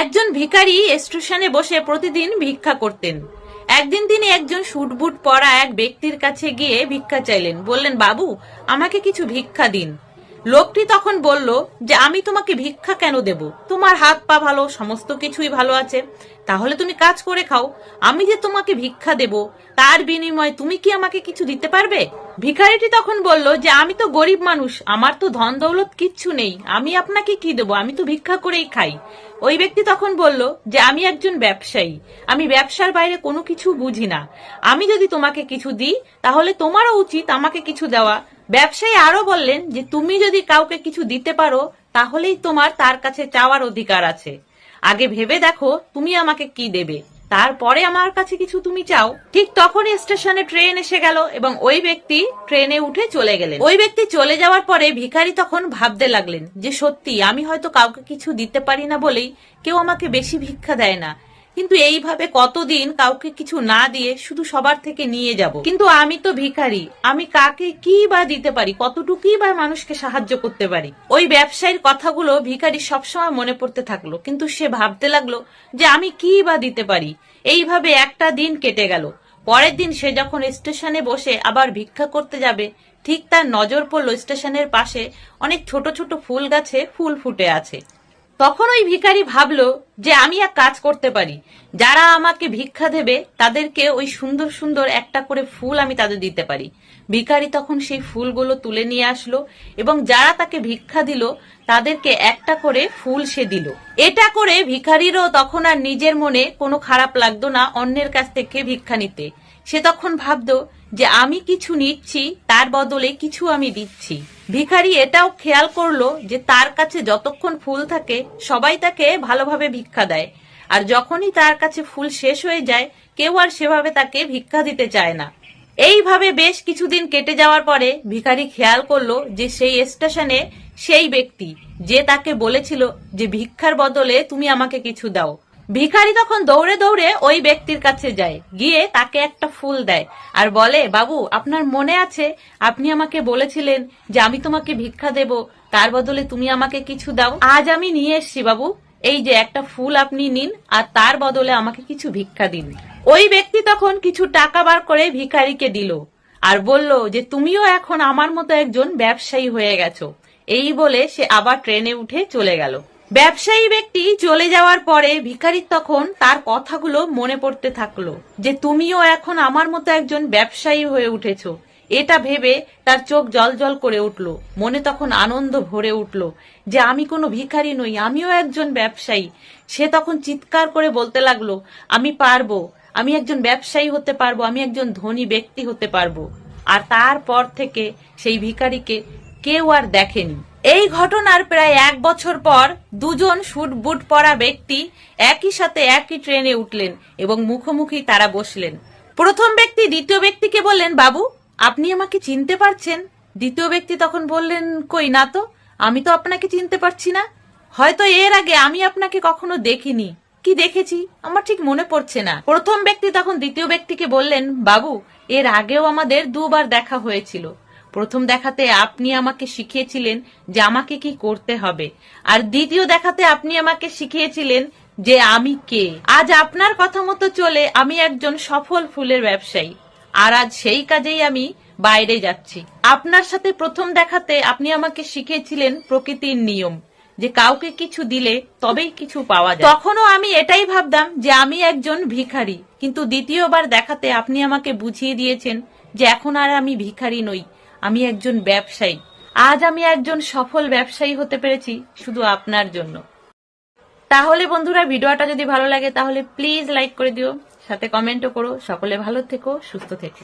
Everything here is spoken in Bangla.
একজন ভিখারি স্টেশনে বসে প্রতিদিন ভিক্ষা করতেন। একদিন তিনি একজন সুটবুট পরা এক ব্যক্তির কাছে গিয়ে ভিক্ষা চাইলেন। বললেন, বাবু, আমাকে কিছু ভিক্ষা দিন। লোকটি তখন বলল যে, আমি তোমাকে ভিক্ষা কেন দেব? তোমার হাত পা ভালো, সমস্ত কিছুই ভালো আছে। তাহলে তুমি কাজ করে খাও। আমি যে তোমাকে ভিক্ষা দেব, তার বিনিময়ে তুমি কি আমাকে কিছু দিতে পারবে? ভিখারিটি তখন বলল যে, আমি তো গরিব মানুষ, আমার তো ধন দৌলত কিচ্ছু নেই। আমি আপনাকে কি দেবো? আমি তো ভিক্ষা করেই খাই। ওই ব্যক্তি তখন বলল যে, আমি একজন ব্যবসায়ী। আমি ব্যবসার বাইরে কোনো কিছু বুঝি না। আমি যদি তোমাকে কিছু দিই, তাহলে তোমারও উচিত আমাকে কিছু দেওয়া। ব্যবসায়ী আরও বললেন যে, তুমি যদি কাউকে কিছু দিতে পারো, তাহলেই তোমার তার কাছে চাওয়ার অধিকার আছে। আগে ভেবে দেখো তুমি আমাকে কি দেবে। তারপরে আমার কাছে কিছু তুমি চাও। ঠিক তখনই স্টেশনে ট্রেন এসে গেল এবং ওই ব্যক্তি ট্রেনে উঠে চলে গেলেন। ওই ব্যক্তি চলে যাওয়ার পরে ভিখারি তখন ভাবতে লাগলেন যে, সত্যি, আমি হয়তো কাউকে কিছু দিতে পারি না বলেই কেউ আমাকে বেশি ভিক্ষা দেয় না। কিন্তু এইভাবে কতদিন কাউকে কিছু না দিয়ে শুধু সবার থেকে নিয়ে যাব? কিন্তু আমি তো ভিখারি, আমি কাকে কি বা দিতে পারি, কতটুকুই বা মানুষকে সাহায্য করতে পারি? ওই ব্যবসায়ীর কথাগুলো ভিখারি সবসময় মনে পড়তে থাকল, কিন্তু সে ভাবতে লাগল যে আমি কি বা দিতে পারি? এইভাবে একটা দিন কেটে গেল। পরের দিন সে যখন স্টেশনে বসে আবার ভিক্ষা করতে যাবে, ঠিক তার নজর পড়ল স্টেশনের পাশে অনেক ছোট ছোট ফুল গাছে ফুল ফুটে আছে। তখন ওই ভিখারি ভাবল যে আমি এক কাজ করতে পারি। যারা আমাকে ভিক্ষা দেবে, তাদেরকে ওই সুন্দর সুন্দর একটা করে ফুল আমি তাদের দিতে পারি। ভিখারি তখন সেই ফুলগুলো তুলে নিয়ে আসলো এবং যারা তাকে ভিক্ষা দিল, তাদেরকে একটা করে ফুল সে দিল। এটা করে ভিখারিরও তখন আর নিজের মনে কোনো খারাপ লাগতো না অন্যের কাছ থেকে ভিক্ষা নিতে। সে তখন ভাবতো যে আমি কিছু নিচ্ছি, তার বদলে কিছু আমি দিচ্ছি। ভিখারি এটাও খেয়াল করল যে তার কাছে যতক্ষণ ফুল থাকে, সবাই তাকে ভালোভাবে ভিক্ষা দেয়। আর যখনই তার কাছে ফুল শেষ হয়ে যায়, কেউ আর সেভাবে তাকে ভিক্ষা দিতে চায় না। এইভাবে বেশ কিছুদিন কেটে যাওয়ার পরে ভিখারি খেয়াল করল যে সেই স্টেশনে সেই ব্যক্তি, যে তাকে বলেছিল যে ভিক্ষার বদলে তুমি আমাকে কিছু দাও। ভিখারি তখন দৌড়ে দৌড়ে ওই ব্যক্তির কাছে যায়। গিয়ে তাকে একটা ফুল দেয় আর বলে, বাবু, আপনার মনে আছে? আপনি আমাকে বলেছিলেন যে আমি তোমাকে ভিক্ষা দেব। তার বদলে তুমি আমাকে কিছু দাও। আজ আমি নিয়ে এসছি, বাবু। এই যে একটা ফুল আপনি নিন আর তার বদলে আমাকে কিছু ভিক্ষা দিন। ওই ব্যক্তি তখন কিছু টাকা বার করে ভিখারিকে দিল আর বলল যে, তুমিও এখন আমার মতো একজন ব্যবসায়ী হয়ে গেছো। এই বলে সে আবার ট্রেনে উঠে চলে গেল। ব্যবসায়ী ব্যক্তি চলে যাওয়ার পরে ভিখারির তখন তার কথাগুলো মনে পড়তে থাকল যে, তুমিও এখন আমার মতো একজন ব্যবসায়ী হয়ে উঠেছো। এটা ভেবে তার চোখ জল জল করে উঠল। মনে তখন আনন্দ ভরে উঠল যে, আমি কোনো ভিখারি নই, আমিও একজন ব্যবসায়ী। সে তখন চিৎকার করে বলতে লাগল, আমি পারব, আমি একজন ব্যবসায়ী হতে পারব, আমি একজন ধনী ব্যক্তি হতে পারব। আর তারপর থেকে সেই ভিখারিকে কেউ আর দেখেনি। এই ঘটনার প্রায় এক বছর পর দুজন শুট বুট পরা ব্যক্তি একই সাথে একই ট্রেনে উঠলেন এবং মুখোমুখি তারা বসলেন। প্রথম ব্যক্তি দ্বিতীয় ব্যক্তিকে বললেন, বাবু, আপনি আমাকে চিনতে পারছেন? দ্বিতীয় ব্যক্তি তখন বললেন, কই না তো, আমি তো আপনাকে চিনতে পারছি না। হয়তো এর আগে আমি আপনাকে কখনো দেখিনি। কি দেখেছি? আমার ঠিক মনে পড়ছে না। প্রথম ব্যক্তি তখন দ্বিতীয় ব্যক্তিকে বললেন, বাবু, এর আগেও আমাদের দুবার দেখা হয়েছিল। প্রথম দেখাতে আপনি আমাকে শিখিয়েছিলেন যে আমাকে কি করতে হবে। আর দ্বিতীয় দেখাতে আপনি আমাকে শিখিয়েছিলেন যে আমি কে। আজ আপনার কথা মতো চলে আমি একজন সফল ফুলের ব্যবসায়ী। আর আজ সেই কাজেই আমি বাইরে যাচ্ছি। আপনার সাথে প্রথম দেখাতে আপনি আমাকে শিখিয়েছিলেন প্রকৃতির নিয়ম। যে কাউকে কিছু দিলে তবেই কিছু পাওয়া যায়। তখনও আমি এটাই ভাবতাম যে আমি একজন ভিখারি। কিন্তু দ্বিতীয়বার দেখাতে আপনি আমাকে বুঝিয়ে দিয়েছেন যে এখন আর আমি ভিখারি নই। আমি একজন ব্যবসায়ী। আজ আমি একজন সফল ব্যবসায়ী হতে পেরেছি শুধু আপনার জন্য। তাহলে বন্ধুরা, ভিডিওটা যদি ভালো লাগে তাহলে প্লিজ লাইক করে দিও, সাথে কমেন্টও করো। সকলে ভালো থেকো, সুস্থ থেকো।